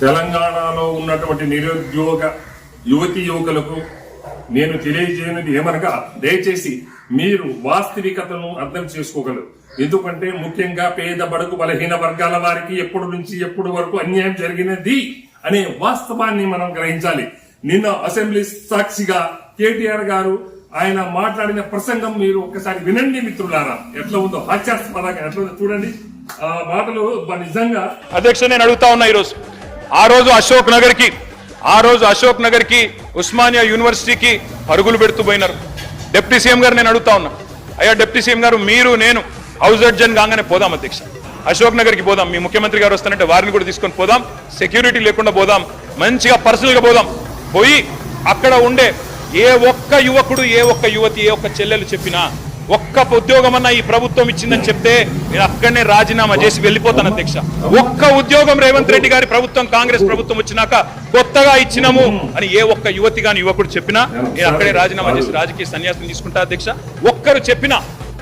తెలంగాణలో ఉన్నటువంటి నిరుద్యోగ యువతి యువకులకు నేను తెలియజేయనిది ఏమనగా దయచేసి మీరు వాస్తవికతను అర్థం చేసుకోగలరు. ఎందుకంటే ముఖ్యంగా పేద బడుగు బలహీన వర్గాల వారికి ఎప్పుడు నుంచి ఎప్పుడు వరకు అన్యాయం జరిగినది అనే వాస్తవాన్ని మనం గ్రహించాలి. నిన్న అసెంబ్లీ సాక్షిగా కేటీఆర్ గారు ఆయన మాట్లాడిన ప్రసంగం మీరు ఒక్కసారి వినండి మిత్రులారా. ఎట్లా ఉందో హాస్యాస్పదంగా ఎట్లా ఉందో చూడండి. ఆ మాటలు నిజంగా అధ్యక్ష నేను అడుగుతా ఉన్నా ఈరోజు. ఆ రోజు అశోక్ నగర్కి ఆ రోజు అశోక్ నగర్కి ఉస్మానియా యూనివర్సిటీకి పరుగులు పెడుతూ పోయినారు. డిప్యూటీ సీఎం గారు నేను అడుగుతా ఉన్నా. అయ్యా డిప్యూటీ సీఎం గారు మీరు నేను హౌస్ అడ్జన్ కాగానే పోదాం అధ్యక్ష. అశోక్ నగర్కి పోదాం. మీ ముఖ్యమంత్రి గారు వస్తానంటే వారిని కూడా తీసుకొని పోదాం. సెక్యూరిటీ లేకుండా పోదాం. మంచిగా పర్సనల్గా పోదాం. పోయి అక్కడ ఉండే ఏ ఒక్క యువకుడు ఏ ఒక్క యువతి ఏ ఒక్క చెల్లెలు చెప్పినా ఒక్క ఉద్యోగం అన్న ఈ ప్రభుత్వం ఇచ్చిందని చెప్తే నేను అక్కడనే రాజీనామా చేసి వెళ్ళిపోతాను అధ్యక్ష. ఒక్క ఉద్యోగం రేవంత్ రెడ్డి గారి ప్రభుత్వం కాంగ్రెస్ ప్రభుత్వం వచ్చినాక కొత్తగా ఇచ్చినాము అని ఏ ఒక్క యువతి గాని యువకుడు చెప్పినా నేను అక్కడే రాజీనామా చేసి రాజకీయ సన్యాసం తీసుకుంటా అధ్యక్ష. ఒక్కరు చెప్పినా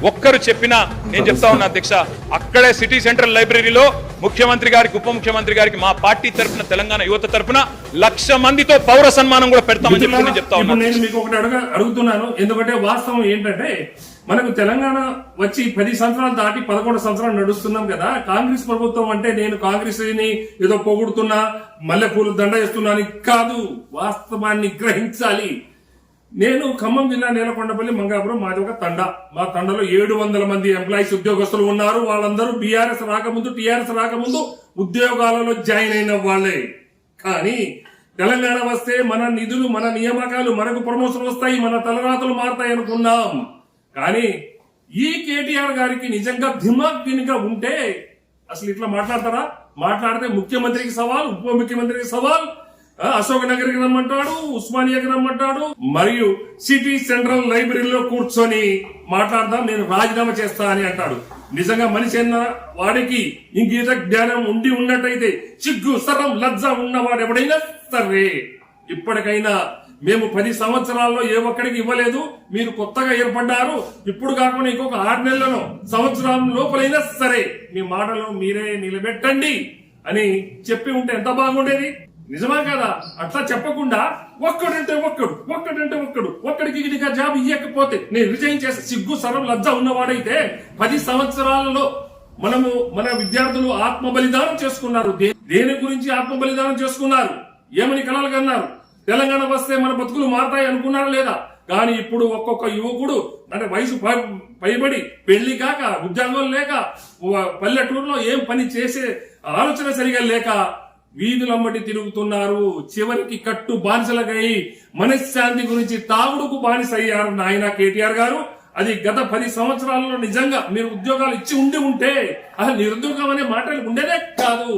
ఒక్కరు చెప్పినా నేను చెప్తా ఉన్నా అధ్యక్ష అక్కడే సిటీ సెంట్రల్ లైబ్రరీలో ముఖ్యమంత్రి గారికి ఉప ముఖ్యమంత్రి గారికి మా పార్టీ తరఫున తెలంగాణ యువత తరఫున లక్ష మందితో పౌర సన్మానం కూడా పెడతామని చెప్పి నేను చెప్తా ఇప్పుడు ఉన్నా నేను మీకు ఒకటి అడుగు అడుగుతున్నాను. ఎందుకంటే వాస్తవం ఏంటంటే మనకు తెలంగాణ వచ్చి పది సంవత్సరాలు దాటి పదకొండు సంవత్సరాలు నడుస్తున్నాం కదా కాంగ్రెస్ ప్రభుత్వం అంటే నేను కాంగ్రెస్ని ఏదో పొగుడుతున్నా మల్లెపూలు దండ వేస్తున్నాను కాదు వాస్తవాన్ని గ్రహించాలి. నేను ఖమ్మం జిల్లా నేలకొండపల్లి మంగాపురం మాది ఒక తండ. మా తండలో ఏడు వందల మంది ఎంప్లాయీస్ ఉద్యోగస్తులు ఉన్నారు. వాళ్ళందరూ బీఆర్ఎస్ రాకముందు టీఆర్ఎస్ రాకముందు ఉద్యోగాలలో జాయిన్ అయిన వాళ్ళే. కానీ తెలంగాణ వస్తే మన నిధులు మన నియామకాలు మనకు ప్రమోషన్ వస్తాయి మన తలరాతలు మారుతాయి అనుకున్నాం. కానీ ఈ కేటీఆర్ గారికి నిజంగా దిమాగ్ దీనిగా ఉంటే అసలు ఇట్లా మాట్లాడతారా? మాట్లాడితే ముఖ్యమంత్రికి సవాల్ ఉప ముఖ్యమంత్రికి సవాల్. అశోక్ అశోక్ నగర్కి రమ్మంటాడు ఉస్మానియాకి రమ్మంటాడు. మరియు సిటీ సెంట్రల్ లైబ్రరీలో కూర్చొని మాట్లాడదాం నేను రాజీనామా చేస్తా అని అంటాడు. నిజంగా మనిషి అన్న వాడికి ఇంగీత జ్ఞానం ఉండి ఉన్నట్టయితే సిగ్గు సరం లజ్జ ఉన్నవాడు ఎవడైనా సరే ఇప్పటికైనా మేము పది సంవత్సరాల్లో ఏ ఒక్కడికి ఇవ్వలేదు. మీరు కొత్తగా ఏర్పడ్డారు. ఇప్పుడు కాకుండా ఇంకొక ఆరు నెలలను సంవత్సరం లోపలైనా సరే మీ మాటలు మీరే నిలబెట్టండి అని చెప్పి ఉంటే ఎంత బాగుండేది? నిజమా కదా? అట్లా చెప్పకుండా ఒక్కడంటే ఒక్కడు ఒక్కడంటే ఒక్కడు ఒక్కడికి ఇదిగా జాబ్ ఇవ్వకపోతే నేను రిజైన్ చేసి సిగ్గు సరం లజ్జ ఉన్నవాడైతే పది సంవత్సరాలలో మనము మన విద్యార్థులు ఆత్మ బలిదానం చేసుకున్నారు దేని గురించి ఆత్మ బలిదానం చేసుకున్నారు? ఏమని కలలు కన్నారు? తెలంగాణ వస్తే మన బతుకులు మారతాయి అనుకున్నారా లేదా? కానీ ఇప్పుడు ఒక్కొక్క యువకుడు అంటే వయసు పైబడి పెళ్ళి కాక ఉద్యోగం లేక పల్లెటూరులో ఏం పని చేసే ఆలోచన సరిగా లేక వీధులమ్మటి తిరుగుతున్నారు. చివరికి కట్టు బానిసలకై మనశ్శాంతి గురించి తాగుడుకు బానిస అయ్యారు నాయన కేటీఆర్ గారు. అది గత పది సంవత్సరాలలో నిజంగా మీరు ఉద్యోగాలు ఇచ్చి ఉండి ఉంటే అసలు నిరుద్యోగం అనే మాటలు ఉండేదే కాదు.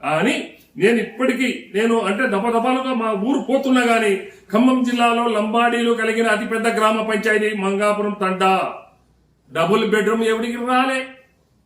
అని నేను ఇప్పటికీ నేను అంటే దపదపాలుగా మా ఊరు పోతున్నా గాని ఖమ్మం జిల్లాలో లంబాడీలు కలిగిన అతిపెద్ద గ్రామ పంచాయతీ మంగాపురం తండా. డబుల్ బెడ్రూమ్ ఎవరికి రాలే?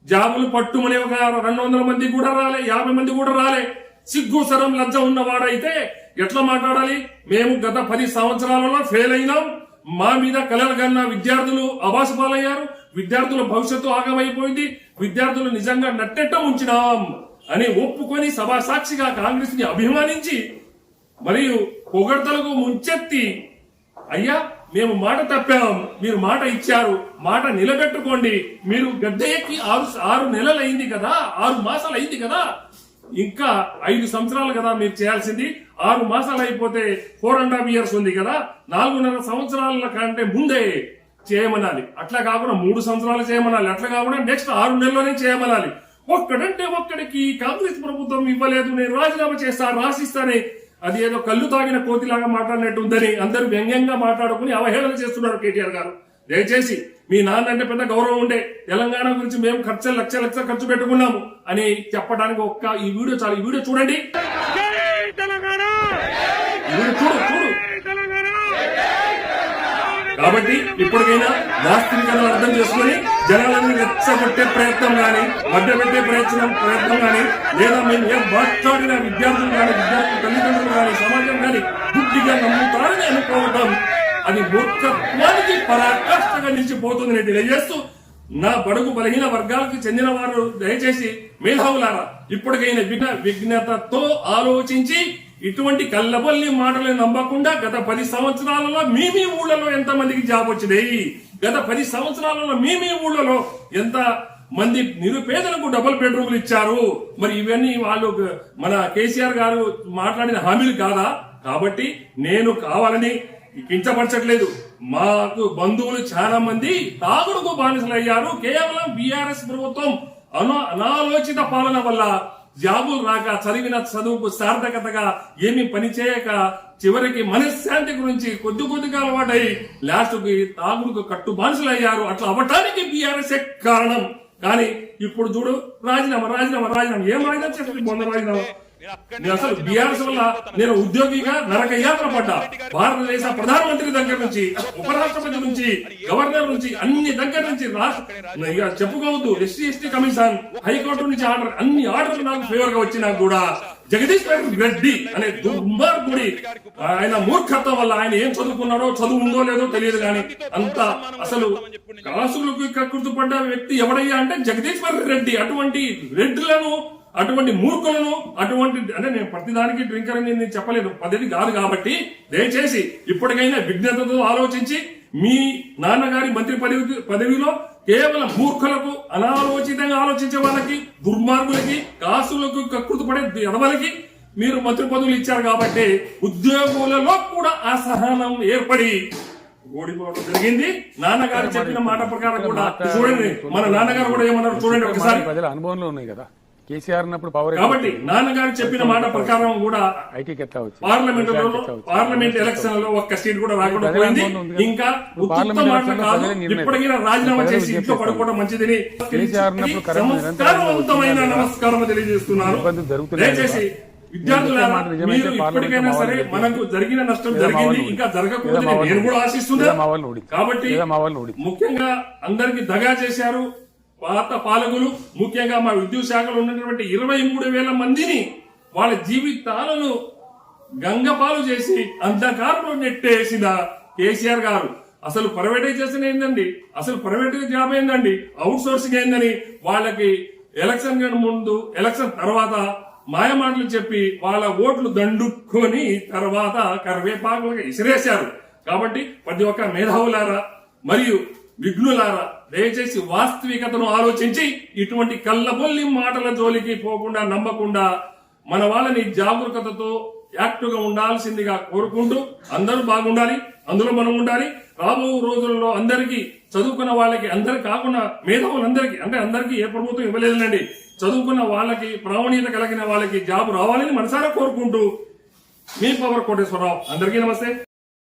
జాబులు పట్టుమనే ఒక రెండు వందల మంది కూడా రాలే యాభై మంది కూడా రాలే. సిగ్గు సరం లజ్జ ఉన్నవాడైతే ఎట్లా మాట్లాడాలి? మేము గత పది సంవత్సరాలలో ఫెయిల్ అయినాం. మా మీద కలలు కన్న విద్యార్థులు అభాస పాలయ్యారు. విద్యార్థుల భవిష్యత్తు ఆగమైపోయింది. విద్యార్థులు నిజంగా నట్టెట్ట ఉంచినాం. అని ఒప్పుకొని సభాసాక్షిగా కాంగ్రెస్ని అభిమానించి మరియు పొగడ్తలకు ముంచెత్తి అయ్యా మేము మాట తప్పాం మీరు మాట ఇచ్చారు మాట నిలబెట్టుకోండి మీరు గద్దె ఎక్కి ఆరు ఆరు నెలలు అయింది కదా ఆరు మాసాలు అయింది కదా ఇంకా ఐదు సంవత్సరాలు కదా మీరు చేయాల్సింది ఆరు మాసాలు అయిపోతే ఫోర్ అండ్ హాఫ్ ఇయర్స్ ఉంది కదా నాలుగున్నర సంవత్సరాల కంటే ముందే చేయమనాలి. అట్లా కాకుండా మూడు సంవత్సరాలు చేయమనాలి అట్లా కాకుండా నెక్స్ట్ ఆరు నెలల్లోనే చేయమనాలి. ఒక్కడంటే ఒక్కడికి కాంగ్రెస్ ప్రభుత్వం ఇవ్వలేదు నేను రాజీనామా చేస్తా రాసిస్తానే. అది ఏదో కళ్ళు తాగిన కోతిలాగా మాట్లాడినట్టు ఉందని అందరూ వ్యంగ్యంగా మాట్లాడుకుని అవహేళన చేస్తున్నారు కేటీఆర్ గారు. దయచేసి మీ నాన్న అంటే పెద్ద గౌరవం ఉండే తెలంగాణ గురించి మేము ఖర్చు లక్ష లక్ష ఖర్చు పెట్టుకున్నాము అని చెప్పడానికి ఒక్క ఈ వీడియో చాలు. ఈ వీడియో చూడండి. చూడు చూడు. కాబట్టి ఇప్పటికైనా వాస్తవికతను అర్థం చేసుకుని జనాలను రెచ్చగొట్టే ప్రయత్నం గాని మధ్య పెట్టే ప్రయత్నం ప్రయత్నం గాని లేదా మేము ఏం మాట్లాడిన విద్యార్థులు కానీ విద్యార్థులు తల్లిదండ్రులు కానీ సమాజం కానీ బుద్ధిగా నమ్ముతారని అనుకోవడం అది మూర్ఖత్వానికి పరాకాష్ఠగా నిలిచిపోతుంది నేను తెలియజేస్తూ నా బడుగు బలహీన వర్గాలకు చెందిన వారు దయచేసి మేధావులారా ఇప్పటికైనా విఘ్న విఘ్నతతో ఆలోచించి ఇటువంటి కల్లబల్లి మాటలు నమ్మకుండా గత పది సంవత్సరాలలో మీ మీ ఊళ్ళలో ఎంత మందికి జాబ్ వచ్చినాయి? గత పది సంవత్సరాలలో మీ మీ ఊళ్ళలో ఎంత మంది నిరుపేదలకు డబుల్ బెడ్రూమ్లు ఇచ్చారు? మరి ఇవన్నీ వాళ్ళు మన కేసీఆర్ గారు మాట్లాడిన హామీలు కాదా? కాబట్టి నేను కావాలని కించపరచట్లేదు. మాకు బంధువులు చాలా మంది తాగుడుకు బానిసలయ్యారు. కేవలం బీఆర్ఎస్ ప్రభుత్వం అనాలోచిత పాలన వల్ల జాబులు రాక చదివిన చదువుకు సార్థకతగా ఏమి పని చేయక చివరికి మనశ్శాంతి గురించి కొద్ది కొద్దిగా అలవాటై లాస్ట్కి తాగుడుకు కట్టు బానిసలయ్యారు అట్లా అవ్వటానికి బీఆర్ఎస్ కారణం? కానీ ఇప్పుడు చూడు రాజీనామా రాజీనామా రాజీనామా. ఏం రాజీనామా చెప్పండి మొన్న రాజీనామా? నేను అసలు బీఆర్ఎస్ వల్ల నేను ఉద్యోగిగా నరక యాత్ర పడ్డా. భారతదేశ ప్రధానమంత్రి దగ్గర నుంచి ఉపరాష్ట్రపతి నుంచి గవర్నర్ నుంచి అన్ని దగ్గర నుంచి చెప్పుకోవద్దు SC ST commission high court నుంచి ఆర్డర్ అన్ని ఆర్డర్లు నాకు ఫేవర్గా వచ్చినా కూడా జగదీష్ రెడ్డి అనే దుర్మార్గుడి ఆయన మూర్ఖత్వం వల్ల ఆయన ఏం చదువుకున్నాడో చదువు ఉందో లేదో తెలియదు కానీ అంత అసలు కాసులకు కక్కుర్తుపడ్డ వ్యక్తి ఎవడయ్యా అంటే జగదీశ్వర్ రెడ్డి. అటువంటి రెడ్లను అటువంటి మూర్ఖులను అటువంటి అంటే నేను ప్రతిదానికి డ్రింకర్ అని నేను చెప్పలేదు. పద్ధతి కాదు కాబట్టి దయచేసి ఇప్పటికైనా విజ్ఞతతో ఆలోచించి మీ నాన్నగారి మంత్రి పదవి పదవిలో కేవలం మూర్ఖులకు అనాలోచితంగా ఆలోచించే వాళ్ళకి దుర్మార్గులకి కాసులకు కకృతి పడే ఎదవలకి మీరు మంత్రి పదవులు ఇచ్చారు కాబట్టి ఉద్యోగులలో కూడా అసహనం ఏర్పడి ఓడిపోవడం జరిగింది. నాన్నగారు చెప్పిన మాట ప్రకారం కూడా చూడండి మన నాన్నగారు కూడా ఏమన్నారు? చూడండి ఒకసారి. ప్రజల అనుభవంలో ఉన్నాయి కదా. కేసీఆర్ ఉన్నప్పుడు పవర్ కాబట్టి నాన్నగారు చెప్పిన మాట ప్రకారం కూడా ఐటీకి ఎట్లా వచ్చి. పార్లమెంట్ పార్లమెంట్ ఎలక్షన్లో ఒక్క సీట్ కూడా రాకుండా పోయింది. ఇంకా కాదు. ఇప్పటికైనా రాజీనామా చేసి ఇంట్లో పడుకోవడం మంచిదని సంస్కారవంతమైన నమస్కారం జరుగుతున్నాయి దయచేసి. విద్యార్థులారా మీరు ఇప్పటికైనా సరే మనకు జరిగిన నష్టం జరిగింది ఇంకా జరగకూడదని నేను కూడా ఆశిస్తున్నా. లేదా మా వాళ్ళు ఓడించారు. కాబట్టి. ముఖ్యంగా అందరికి దగా చేశారు. పాత పాలకులు ముఖ్యంగా మా విద్యుత్ శాఖలో ఉన్నటువంటి ఇరవై మూడు వేల మందిని వాళ్ళ జీవితాలను గంగపాలు చేసి అంధకారంలో నెట్టేసిన కేసీఆర్ గారు. అసలు ప్రైవేటైజేషన్ ఏందండి? అసలు ప్రైవేట్ జాబ్ ఏందండి? అవుట్ సోర్సింగ్ ఏందని వాళ్ళకి ఎలక్షన్ ముందు ఎలక్షన్ తర్వాత మాయమాటలు చెప్పి వాళ్ళ ఓట్లు దండుకొని తర్వాత కరివేపాకులుగా ఇసిరేశారు. కాబట్టి ప్రతి ఒక్క మేధావులారా మరియు విఘ్నులారా దయచేసి వాస్తవికతను ఆలోచించి ఇటువంటి కళ్ళబొల్లి మాటల జోలికి పోకుండా నమ్మకుండా మన వాళ్ళని జాగరూకతతో యాక్టివ్గా ఉండాల్సిందిగా కోరుకుంటూ అందరూ బాగుండాలి అందులో మనం ఉండాలి. రాబో రోజుల్లో అందరికీ చదువుకున్న వాళ్ళకి అందరికి కాకుండా మేధావులందరికీ అంటే అందరికీ ఏ ప్రభుత్వం ఇవ్వలేదండి. చదువుకున్న వాళ్ళకి ప్రావణ్యత కలిగిన వాళ్ళకి జాబ్ రావాలని మనసారా కోరుకుంటూ మీ పవర్ కోటేశ్వరరావు అందరికీ నమస్తే.